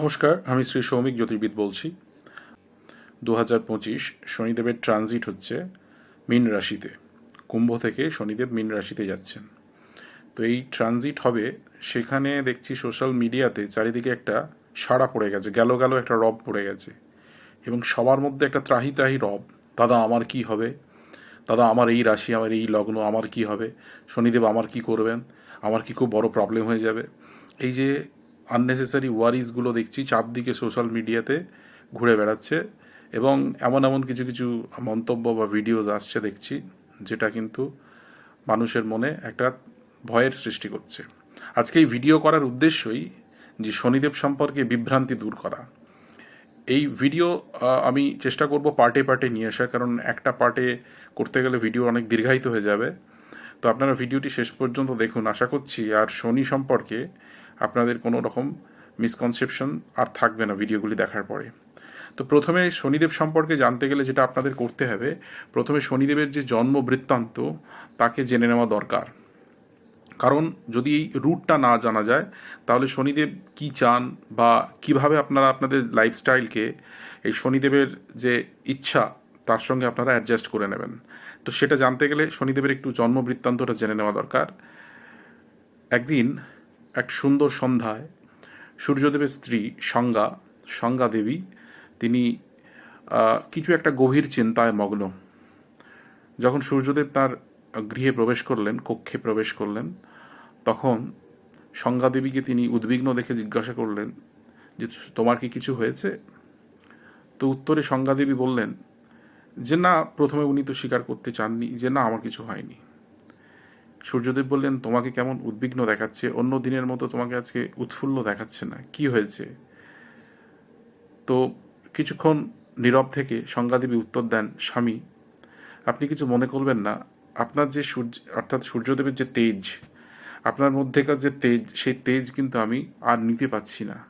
নমস্কার, আমি শ্রী সৌমিক জ্যোতির্বিদ বলছি। দু হাজার পঁচিশ শনিদেবের ট্রানজিট হচ্ছে মীন রাশিতে। কুম্ভ থেকে শনিদেব মীন রাশিতে যাচ্ছেন। তো এই ট্রানজিট হবে, সেখানে দেখছি সোশ্যাল মিডিয়াতে চারিদিকে একটা সাড়া পড়ে গেছে, গেল গেল একটা রব পড়ে গেছে। এবং সবার মধ্যে একটা ত্রাহি ত্রাহি রব, দাদা, আমার কি হবে? দাদা, আমার এই রাশি, আমার এই লগ্ন, আমার কি হবে? শনিদেব, আমার কি করবেন? আমার কি খুব বড় প্রবলেম হয়ে যাবে? এই যে আননেসেসারি ওয়ারিসগুলো দেখছি, চারদিকে সোশ্যাল মিডিয়াতে ঘুরে বেড়াচ্ছে এবং এমন এমন কিছু কিছু মন্তব্য বা ভিডিওজ আসছে দেখছি, যেটা কিন্তু মানুষের মনে একটা ভয়ের সৃষ্টি করছে। আজকে এই ভিডিও করার উদ্দেশ্যই যে শনিদেব সম্পর্কে বিভ্রান্তি দূর করা। এই ভিডিও আমি চেষ্টা করব পার্টে পার্টে নিয়ে আসা কারণ একটা পার্টে করতে গেলে ভিডিও অনেক দীর্ঘায়িত হয়ে যাবে। তো আপনারা ভিডিওটি শেষ পর্যন্ত দেখুন, আশা করছি। আর শনি সম্পর্কে আপনাদের কোনো রকম মিসকনসেপশন আর থাকবে না ভিডিওগুলি দেখার পরে। তো প্রথমে শনিদেব সম্পর্কে জানতে গেলে যেটা আপনাদের করতে হবে, প্রথমে শনিদেবের যে জন্ম বৃত্তান্ত তাকে জেনে নেওয়া দরকার। কারণ যদি এই রুটটা না জানা যায়, তাহলে শনিদেব কি চান বা কীভাবে আপনারা আপনাদের লাইফস্টাইলকে এই শনিদেবের যে ইচ্ছা, তার সঙ্গে আপনারা অ্যাডজাস্ট করে নেবেন। তো সেটা জানতে গেলে শনিদেবের একটু জন্ম বৃত্তান্তটা জেনে নেওয়া দরকার। একদিন এক সুন্দর সন্ধ্যায় সূর্যদেবের স্ত্রী সংজ্ঞা সংজ্ঞা দেবী, তিনি কিছু একটা গভীর চিন্তায় মগ্ন। যখন সূর্যদেব তার গৃহে প্রবেশ করলেন, কক্ষে প্রবেশ করলেন, তখন সংজ্ঞা দেবীকে তিনি উদ্বিগ্ন দেখে জিজ্ঞাসা করলেন যে, তোমার কি কিছু হয়েছে? তো উত্তরে সংজ্ঞা দেবী বললেন, যে না, প্রথমে উনি তো স্বীকার করতে চাননি, যে না, আমার কিছু হয়নি। সূর্যদেব বললেন, তোমাকে কেমন উদ্বিগ্ন দেখাচ্ছে? অন্য দিনের মতো তোমাকে আজকে উৎফুল্ল দেখাচ্ছে না। কি হয়েছে? তো কিছুক্ষণ নীরব থেকে সংজ্ঞাদেবী উত্তর দেন, স্বামী, আপনি কিছু মনে করবেন না। আপনার যে সূর্য, অর্থাৎ সূর্যদেবের যে তেজ, আপনার মধ্যেকার যে তেজ, সেই তেজ কিন্তু আমি আর নিতে পারছি না।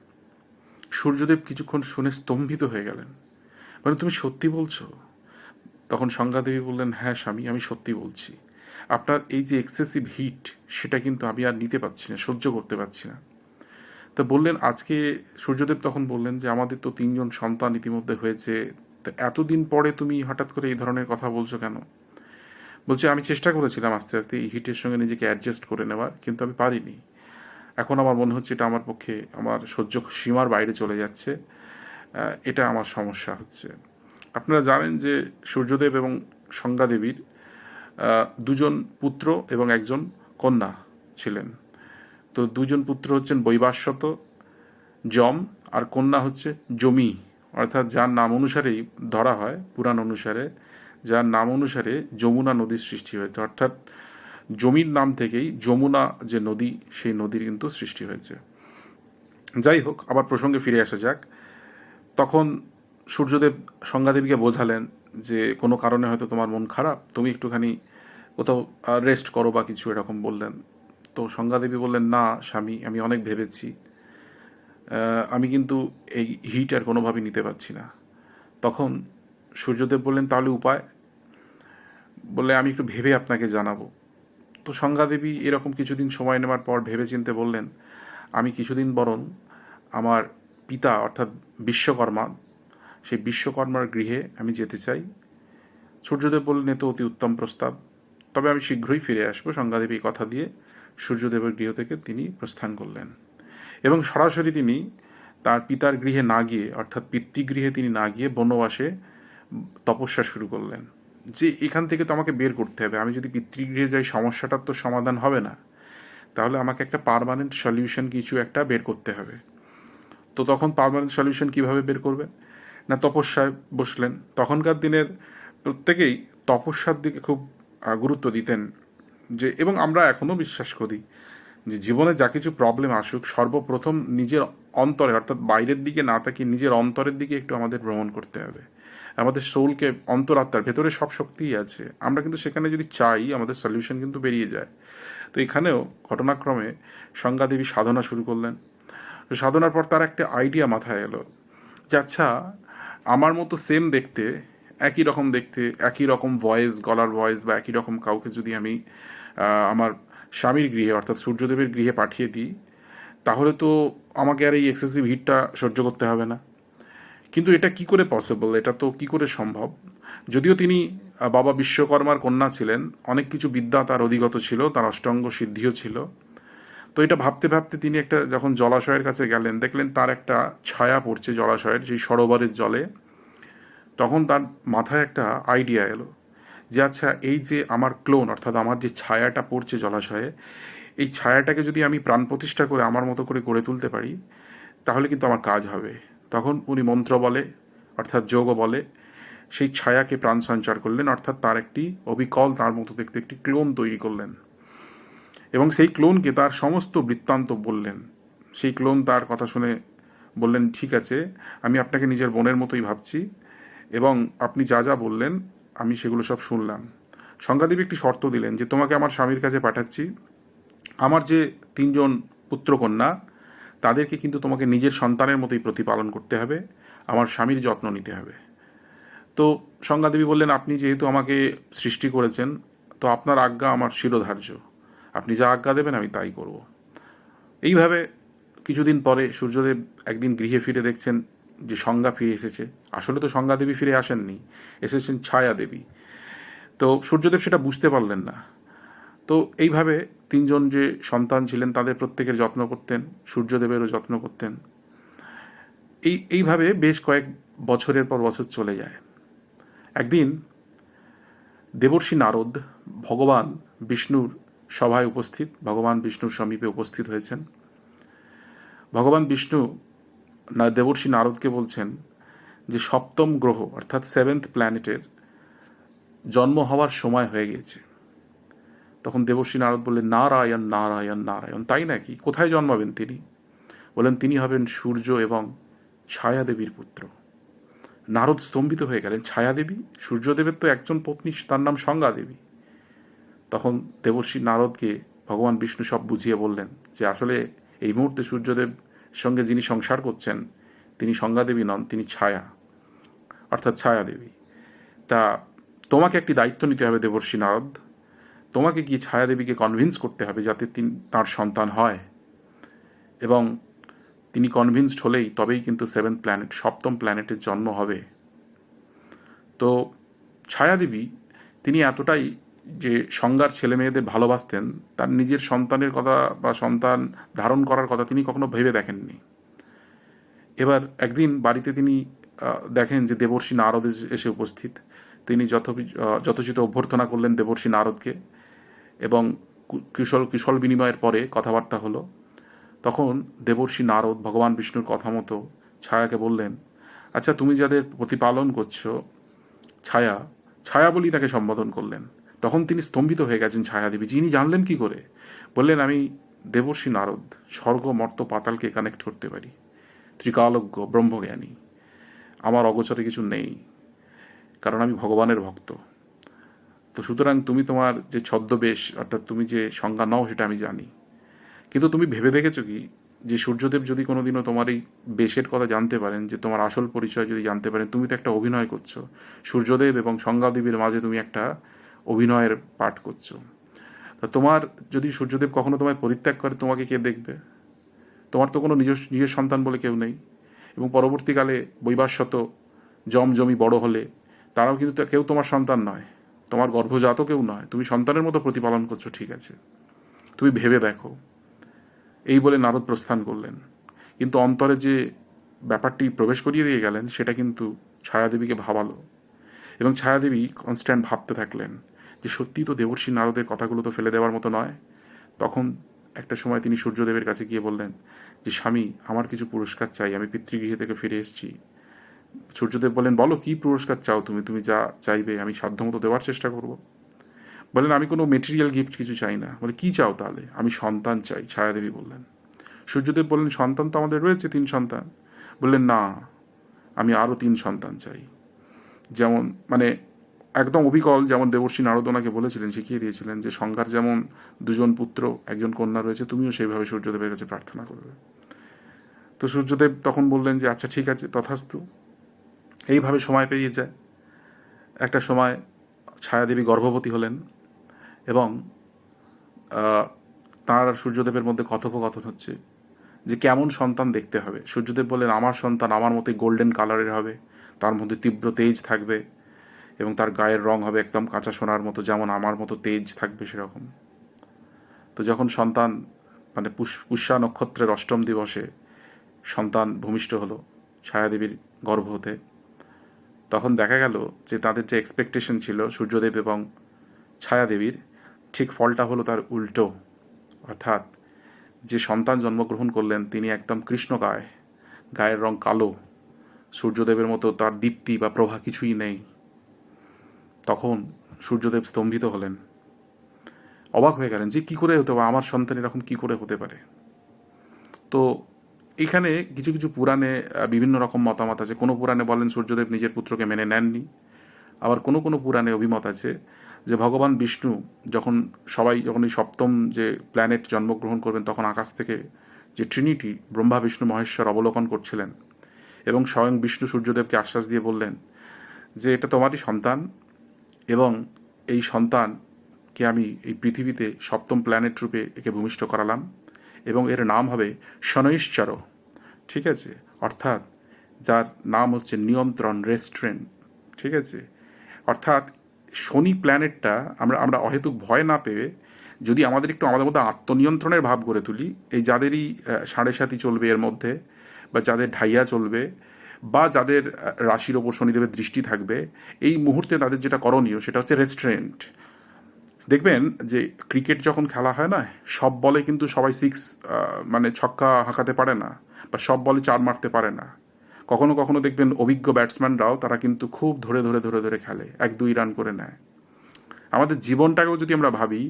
সূর্যদেব কিছুক্ষণ শুনে স্তম্ভিত হয়ে গেলেন। মানে তুমি সত্যি বলছো? তখন সংজ্ঞাদেবী বললেন হ্যাঁ স্বামী, আমি সত্যি বলছি। আপনার এই যে এক্সেসিভ হিট সেটা কিন্তু আমি আর নিতে পারছি না সহ্য করতে পারছি না। তো বললেন আজকে সূর্যদেব তখন বললেন যে আমাদের তো তিনজন সন্তান ইতিমধ্যে হয়েছে। তো এতদিন পরে তুমি হঠাৎ করে এই ধরনের কথা বলছো কেন? বলছে আমি চেষ্টা করেছিলাম আস্তে আস্তে এই হিটের সঙ্গে নিজেকে অ্যাডজাস্ট করে নেওয়ার কিন্তু আমি পারিনি। এখন আমার মনে হচ্ছে এটা আমার পক্ষে আমার সহ্য সীমার বাইরে চলে যাচ্ছে। এটা আমার সমস্যা হচ্ছে। আপনারা জানেন যে সূর্যদেব এবং সংজ্ঞা দেবীর আহ, দুজন পুত্র এবং একজন কন্যা ছিলেন। তো দুজন পুত্র হচ্ছেন বৈবাস্বত যম, আর কন্যা হচ্ছে জমি অর্থাৎ যার নাম অনুসারেই ধরা হয়, পুরাণ অনুসারে, যার নাম অনুসারে যমুনা নদীর সৃষ্টি হয়েছে। অর্থাৎ জমির নাম থেকেই যমুনা যে নদী, সেই নদীর কিন্তু সৃষ্টি হয়েছে। যাই হোক, আবার প্রসঙ্গে ফিরে আসা যাক। তখন সূর্যদেব সংজ্ঞাদেবীকে বোঝালেন যে কোনো কারণে হয়তো তোমার মন খারাপ, তুমি একটুখানি কোথাও রেস্ট করো বা কিছু এরকম বললেন। তো সংজ্ঞাদেবী বললেন, না স্বামী, আমি অনেক ভেবেছি। আমি কিন্তু এই হিট আর কোনোভাবেই নিতে পারছি না। তখন সূর্যদেব বললেন, তাহলে উপায়? বলে আমি একটু ভেবে আপনাকে জানাব। তো সংজ্ঞাদেবী এরকম কিছুদিন সময় নেওয়ার পর ভেবে চিনতে বললেন, আমি কিছুদিন বরং আমার পিতা, অর্থাৎ বিশ্বকর্মা, সেই বিশ্বকর্মার গৃহে আমি যেতে চাই। সূর্যদেব বললেন, এ তো অতি উত্তম প্রস্তাব। তবে আমি শীঘ্রই ফিরে আসব সংজ্ঞাদেবী কথা দিয়ে সূর্যদেবের গৃহ থেকে তিনি প্রস্থান করলেন। এবং সরাসরি তিনি তার পিতার গৃহে না গিয়ে, অর্থাৎ পিতৃগৃহে তিনি না গিয়ে বনবাসে তপস্যা শুরু করলেন। যে এখান থেকে তো আমাকে বের করতে হবে। আমি যদি পিতৃগৃহে যাই, সমস্যাটার তো সমাধান হবে না। তাহলে আমাকে একটা পারমানেন্ট সলিউশন কিছু একটা বের করতে হবে। তো তখন পারমানেন্ট সলিউশন কীভাবে বের করবে? না, তপস্যায় বসলেন। তখনকার দিনের প্রত্যেকেই তপস্যার দিকে খুব গুরুত্ব দিতেন যে, এবং আমরা এখনও বিশ্বাস করি যে জীবনে যা কিছু প্রবলেম আসুক, সর্বপ্রথম নিজের অন্তরে, অর্থাৎ বাইরের দিকে না তাকিয়ে নিজের অন্তরের দিকে একটু আমাদের ভ্রমণ করতে হবে। আমাদের সোলকে অন্তরাত্মার, ভেতরে সব শক্তিই আছে। আমরা কিন্তু সেখানে যদি চাই, আমাদের সলিউশন কিন্তু বেরিয়ে যায়। তো এখানেও ঘটনাক্রমে সংজ্ঞাদেবী সাধনা শুরু করলেন। তো সাধনার পর তার একটা আইডিয়া মাথায় এলো যে আচ্ছা আমার মতো সেম দেখতে একই রকম দেখতে, একই রকম ভয়েস গলার ভয়েস বা একই রকম কাউকে যদি আমি আমার স্বামীর গৃহে, অর্থাৎ সূর্যদেবের গৃহে পাঠিয়ে দিই, তাহলে তো আমাকে আর এই এক্সেসিভ হিটটা সহ্য করতে হবে না। কিন্তু এটা কি করে পসিবল এটা তো কি করে সম্ভব? যদিও তিনি বাবা বিশ্বকর্মার কন্যা ছিলেন, অনেক কিছু বিদ্যা তার অধিগত ছিল, তার অষ্টাঙ্গ সিদ্ধিও ছিল। তো এটা ভাবতে ভাবতে তিনি একটা, যখন জলাশয়ের কাছে গেলেন, দেখলেন তার একটা ছায়া পড়ছে জলাশয়ের, সেই সরোবরের জলে। তখন তার মাথায় একটা আইডিয়া এলো যে আচ্ছা এই যে আমার ক্লোন অর্থাৎ আমার যে ছায়াটা পড়ছে জলাশয়ে, এই ছায়াটাকে যদি আমি প্রাণ প্রতিষ্ঠা করে আমার মতো করে গড়ে তুলতে পারি, তাহলে কিন্তু আমার কাজ হবে। তখন উনি মন্ত্র বলে, অর্থাৎ যোগ বলে, সেই ছায়াকে প্রাণ সঞ্চার করলেন, অর্থাৎ তার একটি অবিকল, তার মতো দেখতে একটি ক্লোন তৈরি করলেন। এবং সেই ক্লোনকে তার সমস্ত বৃত্তান্ত বললেন। সেই ক্লোন তার কথা শুনে বললেন, ঠিক আছে, আমি আপনাকে নিজের বোনের মতোই ভাবছি। এবং আপনি যা যা বললেন, আমি সেগুলো সব শুনলাম। সংজ্ঞাদেবী একটি শর্ত দিলেন যে, তোমাকে আমার স্বামীর কাছে পাঠাচ্ছি। আমার যে তিনজন পুত্রকন্যা, তাদেরকে কিন্তু তোমাকে নিজের সন্তানের মতোই প্রতিপালন করতে হবে। আমার স্বামীর যত্ন নিতে হবে। তো সংজ্ঞাদেবী বললেন, আপনি যেহেতু আমাকে সৃষ্টি করেছেন, তো আপনার আজ্ঞা আমার শিরোধার্য। আপনি যা আজ্ঞা দেবেন, আমি তাই করব। এইভাবে কিছুদিন পরে সূর্যদেব একদিন গৃহে ফিরে দেখছেন যে সংজ্ঞা ফিরে এসেছে, আসলে তো সংজ্ঞা দেবী ফিরে আসেননি, এসেছেন ছায়া দেবী তো সূর্যদেব সেটা বুঝতে পারলেন না। তো এইভাবে তিনজন যে সন্তান ছিলেন, তাদের প্রত্যেকের যত্ন করতেন, সূর্যদেবেরও যত্ন করতেন। এই, এইভাবে বেশ কয়েক বছরের পর বছর চলে যায়। একদিন দেবর্ষী নারদ ভগবান বিষ্ণুর সভায় উপস্থিত, ভগবান বিষ্ণুর সমীপে উপস্থিত হয়েছেন। ভগবান বিষ্ণু না, দেবর্ষী নারদকে বলছেন যে সপ্তম গ্রহ, অর্থাৎ সেভেন্থ প্ল্যানেটের জন্ম হওয়ার সময় হয়ে গিয়েছে। তখন দেবশ্রী নারদ বললেন, নারায়ণ নারায়ণ নারায়ণ। তাই নাকি? কোথায় জন্মাবেন তিনি? বলেন, তিনি হবেন সূর্য এবং ছায়াদেবীর পুত্র। নারদ স্তম্ভিত হয়ে গেলেন। ছায়াদেবী? সূর্যদেবের তো একজন পত্নী তার নাম সংজ্ঞা দেবী তখন দেবশ্রী নারদকে ভগবান বিষ্ণু সব বুঝিয়ে বললেন যে আসলে এই মুহূর্তে সূর্যদেব সঙ্গে যিনি সংসার করছেন, তিনি সংজ্ঞাদেবী নন, তিনি ছায়া, অর্থাৎ ছায়া দেবী তা তোমাকে একটি দায়িত্ব নিতে হবে দেবর্ষী নারদ। তোমাকে কি ছায়া দেবীকে কনভিন্স করতে হবে যাতে তিনি, তাঁর সন্তান হয়। এবং তিনি কনভিন্সড হলেই তবেই কিন্তু সেভেন্থ প্ল্যানেট সপ্তম প্ল্যানেটের জন্ম হবে। তো ছায়াদেবী, তিনি এতটাই যে সংজ্ঞার ছেলে মেয়েদের ভালোবাসতেন তার নিজের সন্তানের কথা বা সন্তান ধারণ করার কথা তিনি কখনো ভেবে দেখেননি। এবার একদিন বাড়িতে তিনি দেখেন যে দেবর্ষী নারদ এসে- উপস্থিত। তিনি আহ, যথোচিত অভ্যর্থনা করলেন দেবর্ষী নারদকে এবং কুশল কুশল বিনিময়ের পরে কথাবার্তা হলো। তখন দেবর্ষী নারদ ভগবান বিষ্ণুর কথা মতো ছায়াকে বললেন আচ্ছা তুমি যাদের প্রতিপালন করছ ছায়া ছায়া বলেই তাকে সম্বোধন করলেন। তখন তিনি স্তম্ভিত হয়ে গেছেন ছায়াদেবী। যিনি জানলেন কি করে? বললেন, আমি দেবর্ষী নারদ, স্বর্গ মর্ত পাতালকে কানেক্ট করতে পারি। ত্রিকালজ্ঞ, ব্রহ্মজ্ঞানী। আমার অগোচরে কিছু নেই, কারণ আমি ভগবানের ভক্ত। তো সুতরাং তুমি তোমার যে ছদ্মবেশ, অর্থাৎ তুমি যে সংজ্ঞা নও, সেটা আমি জানি। কিন্তু তুমি ভেবে দেখেছ কি, যে সূর্যদেব যদি কোনোদিনও তোমার এই বেশের কথা জানতে পারেন, যে তোমার আসল পরিচয় যদি জানতে পারেন, তুমি তো একটা অভিনয় করছ। সূর্যদেব এবং সংজ্ঞাদেবীর মাঝে তুমি একটা অভিনয়ের পাঠ করছ। তা তোমার যদি সূর্যদেব কখনো তোমায় পরিত্যাগ করে, তোমাকে কে দেখবে? তোমার তো কোনো নিজস্ব নিজের সন্তান বলে কেউ নেই। এবং পরবর্তীকালে বৈবাস্যত জম জমি বড় হলে তারাও কিন্তু কেউ তোমার সন্তান নয়। তোমার গর্ভজাত কেউ নয়। তুমি সন্তানের মতো প্রতিপালন করছ, ঠিক আছে। তুমি ভেবে দেখো। এই বলে নারদ প্রস্থান করলেন। কিন্তু অন্তরে যে ব্যাপারটি প্রবেশ করিয়ে দিয়ে গেলেন, সেটা কিন্তু ছায়াদেবীকে ভাবালো। এবং ছায়াদেবী কনস্ট্যান্ট ভাবতে থাকলেন যে সত্যিই তো দেবর্ষী নারদের কথাগুলো তো ফেলে দেওয়ার মতো নয়। তখন একটা সময় তিনি সূর্যদেবের কাছে গিয়ে বললেন, যে স্বামী, আমার কিছু পুরস্কার চাই, আমি পিতৃগৃহে থেকে ফিরে এসেছি। সূর্যদেব বলেন বলো, কি পুরস্কার চাও তুমি? তুমি যা চাইবে, আমি সাধ্যমতো দেওয়ার চেষ্টা করব। বললেন, আমি কোনো মেটেরিয়াল গিফট কিছু চাই না। বলে, কি চাও তাহলে? আমি সন্তান চাই, ছায়াদেবী বললেন। সূর্যদেব বললেন, সন্তান তো আমাদের রয়েছে, তিন সন্তান। বললেন, না, আমি আরও তিন সন্তান চাই। যেমন মানে একদম অবিকল যেমন দেবর্ষী নারদ ওনাকে বলেছিলেন, শিখিয়ে দিয়েছিলেন যে সংজ্ঞার যেমন দুজন পুত্র, একজন কন্যা রয়েছে, তুমিও সেইভাবে সূর্যদেবের কাছে প্রার্থনা করবে। তো সূর্যদেব তখন বললেন যে আচ্ছা ঠিক আছে, তথাস্তু। এইভাবে সময় পেরিয়ে যায়। একটা সময় ছায়াদেবী গর্ভবতী হলেন এবং তাঁর আর সূর্যদেবের মধ্যে কথোপকথন হচ্ছে যে, কেমন সন্তান দেখতে হবে? সূর্যদেব বললেন, আমার সন্তান আমার মতোই গোল্ডেন কালারের হবে, তার মধ্যে তীব্র তেজ থাকবে এবং তার গায়ের রং হবে একদম কাঁচা সোনার মতো, যেমন আমার মতো তেজ থাকবে সেরকম। তো যখন সন্তান মানে পুষ- পুষ্যা নক্ষত্রের অষ্টম দিবসে সন্তান ভূমিষ্ঠ হলো ছায়াদেবীর গর্ভ হতে, তখন দেখা গেল যে তাদের যে এক্সপেকটেশন ছিল সূর্যদেব এবং ছায়াদেবীর, ঠিক ফলটা হলো তার উল্টো। অর্থাৎ যে সন্তান জন্মগ্রহণ করলেন তিনি একদম কৃষ্ণকায় গায়ের রং কালো। সূর্যদেবের মতো তার দীপ্তি বা প্রভা কিছুই নেই। তখন সূর্যদেব স্তম্ভিত হলেন। অবাক হয়ে গেলেন যে কি করে হতে পারে? আমার সন্তান এরকম কি করে হতে পারে? তো এখানে কিছু কিছু পুরাণে বিভিন্ন রকম মতামত আছে। কোনো পুরাণে বলেন সূর্যদেব নিজের পুত্রকে মেনে নেননি। আবার কোনো কোনো পুরাণে অভিমত আছে যে ভগবান বিষ্ণু যখন সবাই যখন এই সপ্তম যে প্ল্যানেট জন্মগ্রহণ করবেন, তখন আকাশ থেকে যে ট্রিনিটি ব্রহ্মা, বিষ্ণু, মহেশ্বর অবলোকন করছিলেন এবং স্বয়ং বিষ্ণু সূর্যদেবকে আশ্বাস দিয়ে বললেন যে, এটা তোমারই সন্তান এবং এই সন্তানকে আমি এই পৃথিবীতে সপ্তম প্ল্যানেট রূপে একে ভূমিষ্ঠ করালাম এবং এর নাম হবে শনৈশ্চর। ঠিক আছে? অর্থাৎ যার নাম হচ্ছে নিয়ন্ত্রণ রেস্টুরেন্ট ঠিক আছে? অর্থাৎ শনি প্ল্যানেটটা আমরা আমরা অহেতুক ভয় না পেয়ে যদি আমাদের একটু আমাদের মধ্যে আত্মনিয়ন্ত্রণের ভাব গড়ে তুলি, এই যাদেরই সাড়ে সাতি চলবে এর মধ্যে বা যাদের ঢাইয়া চলবে বা যাদের রাশির ওপর শনিদেবের দৃষ্টি থাকবে, এই মুহূর্তে তাদের যেটা করণীয় সেটা হচ্ছে রেস্টুরেন্ট দেখবেন যে ক্রিকেট যখন খেলা হয় না, সব বলে কিন্তু সবাই সিক্স মানে ছক্কা হাঁকাতে পারে না বা সব বলে চার মারতে পারে না। কখনো কখনো দেখবেন অভিজ্ঞ ব্যাটসম্যানরাও তারা কিন্তু খুব ধরে ধরে ধরে ধরে খেলে, এক দুই রান করে নেয়। আমাদের জীবনটাকেও যদি আমরা ভাবি,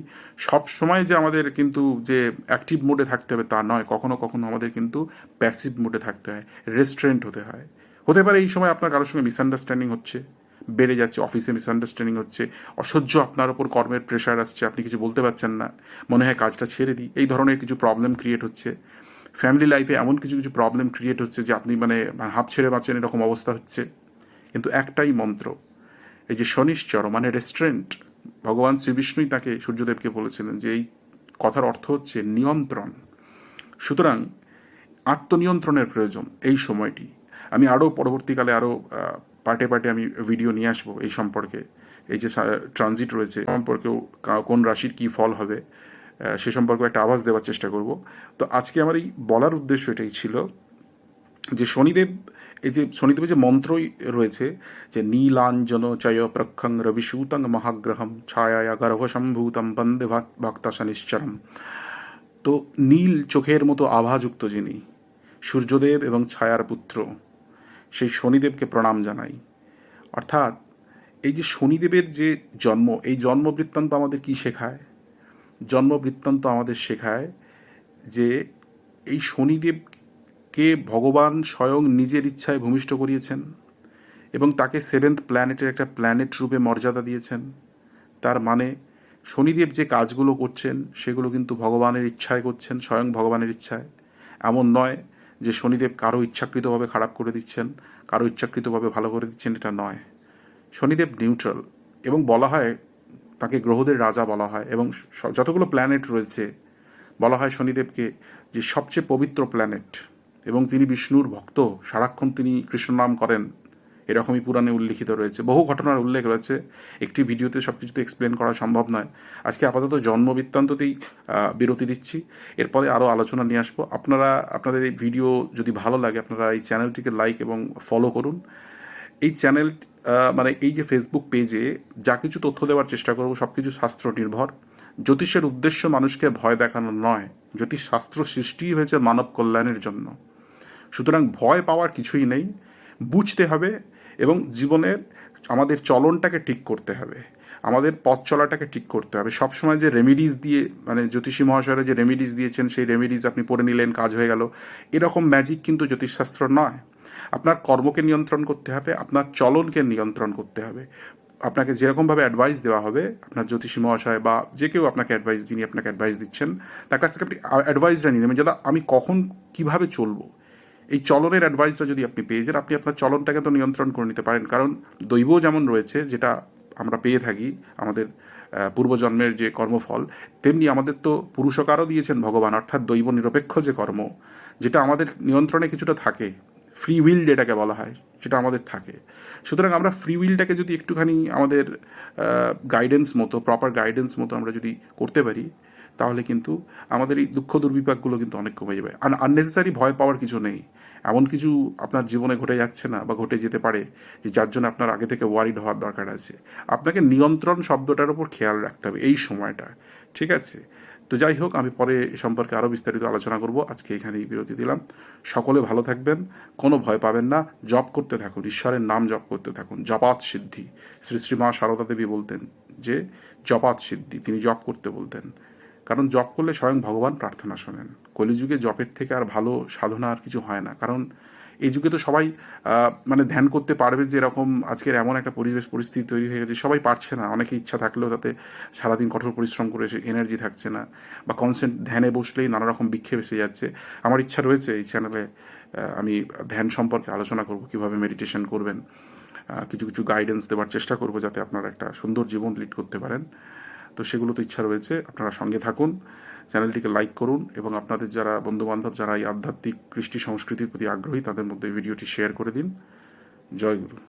সব সময় যে আমাদের কিন্তু যে অ্যাক্টিভ মোডে থাকতে হবে তা নয়, কখনো কখনো আমাদের কিন্তু প্যাসিভ মোডে থাকতে হয় রেস্টুরেন্ট হতে হয়। হতে পারে এই সময় আপনার কারোর সঙ্গে মিসআন্ডারস্ট্যান্ডিং হচ্ছে, বেড়ে যাচ্ছে অফিসে মিসআন্ডারস্ট্যান্ডিং হচ্ছে, অসহ্য আপনার ওপর কর্মের প্রেশার আসছে, আপনি কিছু বলতে পারছেন না, মনে হয় কাজটা ছেড়ে দিই, এই ধরনের কিছু প্রবলেম ক্রিয়েট হচ্ছে। ফ্যামিলি লাইফে এমন কিছু কিছু প্রবলেম ক্রিয়েট হচ্ছে যে আপনি মানে হাফ ছেড়ে বাঁচেন এরকম অবস্থা হচ্ছে। কিন্তু একটাই মন্ত্র, এই যে শনিশ্চর মানে রেস্টুরেন্ট ভগবান শ্রীবিষ্ণুই তাকে সূর্যদেবকে বলেছিলেন যে এই কথার অর্থ হচ্ছে নিয়ন্ত্রণ। সুতরাং আত্মনিয়ন্ত্রণের প্রয়োজন এই সময়টি। আমি আরও পরবর্তীকালে আরও পার্টে পার্টে আমি ভিডিও নিয়ে আসব এই সম্পর্কে। এই যে ট্রানজিট রয়েছে সম্পর্কেও কোন রাশির কি ফল হবে সে সম্পর্কে একটা আভাস দেওয়ার চেষ্টা করব। তো আজকে আমার এই বলার উদ্দেশ্য এটাই ছিল যে শনিদেব, এই যে শনিদেবের যে মন্ত্রই রয়েছে যে নীলাঞ্জন চয় প্রক্ষং রবিসূতং মহাগ্রহম ছায়া গর্ভসম্ভূতম বন্দে ভক- ভক্তা শনিশ্চরম। তো নীল চোখের মতো আভাযুক্ত যিনি সূর্যদেব এবং ছায়ার পুত্র সেই শনিদেবকে প্রণাম জানাই। অর্থাৎ এই যে শনিদেবের যে জন্ম, এই জন্ম বৃত্তান্ত আমাদের কি শেখায়? জন্ম বৃত্তান্ত আমাদের শেখায় যে এই শনিদেবকে ভগবান স্বয়ং নিজের ইচ্ছায় ভূমিষ্ঠ করিয়েছেন এবং তাকে সেভেন্থ প্ল্যানেটের একটা প্ল্যানেট রূপে মর্যাদা দিয়েছেন। তার মানে শনিদেব যে কাজগুলো করছেন, সেগুলো কিন্তু ভগবানের ইচ্ছায় করছেন, স্বয়ং ভগবানের ইচ্ছায়। এমন নয় যে শনিদেব কারও ইচ্ছাকৃতভাবে খারাপ করে দিচ্ছেন, কারও ইচ্ছাকৃতভাবে ভালো করে দিচ্ছেন, এটা নয়। শনিদেব নিউট্রাল এবং বলা হয় তাকে গ্রহদের রাজা বলা হয় এবং যতগুলো প্ল্যানেট রয়েছে, বলা হয় শনিদেবকে যে সবচেয়ে পবিত্র প্ল্যানেট এবং তিনি বিষ্ণুর ভক্ত, সারাক্ষণ তিনি কৃষ্ণ নাম করেন। এরকমই পুরাণে উল্লিখিত রয়েছে। বহু ঘটনার উল্লেখ রয়েছে। একটি ভিডিওতে সব কিছু এক্সপ্লেন করা সম্ভব নয়। আজকে আপাতত জন্ম বৃত্তান্ততেই বিরতি দিচ্ছি। এরপরে আরও আলোচনা নিয়ে আসব। আপনারা, আপনাদের এই ভিডিও যদি ভালো লাগে, আপনারা এই চ্যানেলটিকে লাইক এবং ফলো করুন। এই চ্যানেল মানে এই যে ফেসবুক পেজে যা কিছু তথ্য দেওয়ার চেষ্টা করব সব কিছু শাস্ত্র নির্ভর জ্যোতিষের উদ্দেশ্য মানুষকে ভয় দেখানো নয়। জ্যোতিষ শাস্ত্র সৃষ্টি হয়েছে মানব কল্যাণের জন্য। সুতরাং ভয় পাওয়ার কিছুই নেই। বুঝতে হবে এবং জীবনের আমাদের চলনটাকে ঠিক করতে হবে। আমাদের পথ চলাটাকে ঠিক করতে হবে। সবসময় যে রেমিডিস দিয়ে মানে জ্যোতিষী মহাশয়রা যে রেমিডিস দিয়েছেন, সেই রেমিডিস আপনি পড়ে নিলেন, কাজ হয়ে গেল। এরকম ম্যাজিক কিন্তু জ্যোতিষশাস্ত্র নয়। আপনার কর্মকে নিয়ন্ত্রণ করতে হবে, আপনার চলনকে নিয়ন্ত্রণ করতে হবে। আপনাকে যেরকমভাবে অ্যাডভাইস দেওয়া হবে, আপনার জ্যোতিষী মহাশয় বা যে কেউ আপনাকে অ্যাডভাইস যিনি আপনাকে অ্যাডভাইস দিচ্ছেন, তার কাছ থেকে আপনি অ্যাডভাইসটা নিয়ে নেবেন যেটা আমি কখন কীভাবে চলবো? এই চলনের অ্যাডভাইসটা যদি আপনি পেয়ে যান, আপনি আপনার চলনটাকে তো নিয়ন্ত্রণ করে নিতে পারেন। কারণ দৈব যেমন রয়েছে, যেটা আমরা পেয়ে থাকি আমাদের পূর্বজন্মের যে কর্মফল, তেমনি আমাদের তো পুরুষকারও দিয়েছেন ভগবান, অর্থাৎ দৈব নিরপেক্ষ যে কর্ম, যেটা আমাদের নিয়ন্ত্রণে কিছুটা থাকে। ফ্রি উইল যেটাকে বলা হয়, সেটা আমাদের থাকে। সুতরাং আমরা ফ্রি উইলটাকে যদি একটুখানি আমাদের গাইডেন্স মতো প্রপার গাইডেন্স মতো আমরা যদি করতে পারি, তাহলে কিন্তু আমাদের এই দুঃখ দুর্বিপাকগুলো কিন্তু অনেক কমে যাবে। আর আননেসেসারি ভয় পাওয়ার কিছু নেই। এমন কিছু আপনার জীবনে ঘটে যাচ্ছে না বা ঘটে যেতে পারে যে যার জন্য আপনার আগে থেকে ওয়ারিড হওয়ার দরকার আছে। আপনাকে নিয়ন্ত্রণ শব্দটার উপর খেয়াল রাখতে হবে এই সময়টা, ঠিক আছে? তো যাই হোক, আমি পরে এ সম্পর্কে আরও বিস্তারিত আলোচনা করব। আজকে এখানেই বিরতি দিলাম। সকলে ভালো থাকবেন, কোনো ভয় পাবেন না। জপ করতে থাকুন, ঈশ্বরের নাম জপ করতে থাকুন। জপাত সিদ্ধি। শ্রী শ্রী মা সারদা দেবী বলতেন যে, জপাত সিদ্ধি, তিনি জপ করতে বলতেন। কারণ জপ করলে স্বয়ং ভগবান প্রার্থনা শোনেন। কলিযুগে জপের থেকে আর ভালো সাধনা আর কিছু হয় না। কারণ এই যুগে তো সবাই মানে ধ্যান করতে পারবে যে এরকম আজকের এমন একটা পরিবেশ, পরিস্থিতি তৈরি হয়ে গেছে, সবাই পারছে না। অনেকে ইচ্ছা থাকলেও তাতে সারাদিন কঠোর পরিশ্রম করে এসে এনার্জি থাকছে না বা কনসেন্ট ধ্যানে বসলেই নানা রকম বিক্ষেপ এসে যাচ্ছে। আমার ইচ্ছা রয়েছে এই চ্যানেলে আমি ধ্যান সম্পর্কে আলোচনা করব, কীভাবে মেডিটেশন করবেন কিছু কিছু গাইডেন্স দেওয়ার চেষ্টা করব যাতে আপনারা একটা সুন্দর জীবন লিড করতে পারেন। তো সেগুলো তো ইচ্ছা রয়েছে, আপনারা সঙ্গে থাকুন। চ্যানেলটিকে লাইক করুন এবং আপনাদের যারা বন্ধুবান্ধব, যারা এই আধ্যাত্মিক কৃষ্টি সংস্কৃতির প্রতি আগ্রহী, তাদের মধ্যে ভিডিওটি শেয়ার করে দিন। জয় গুরু।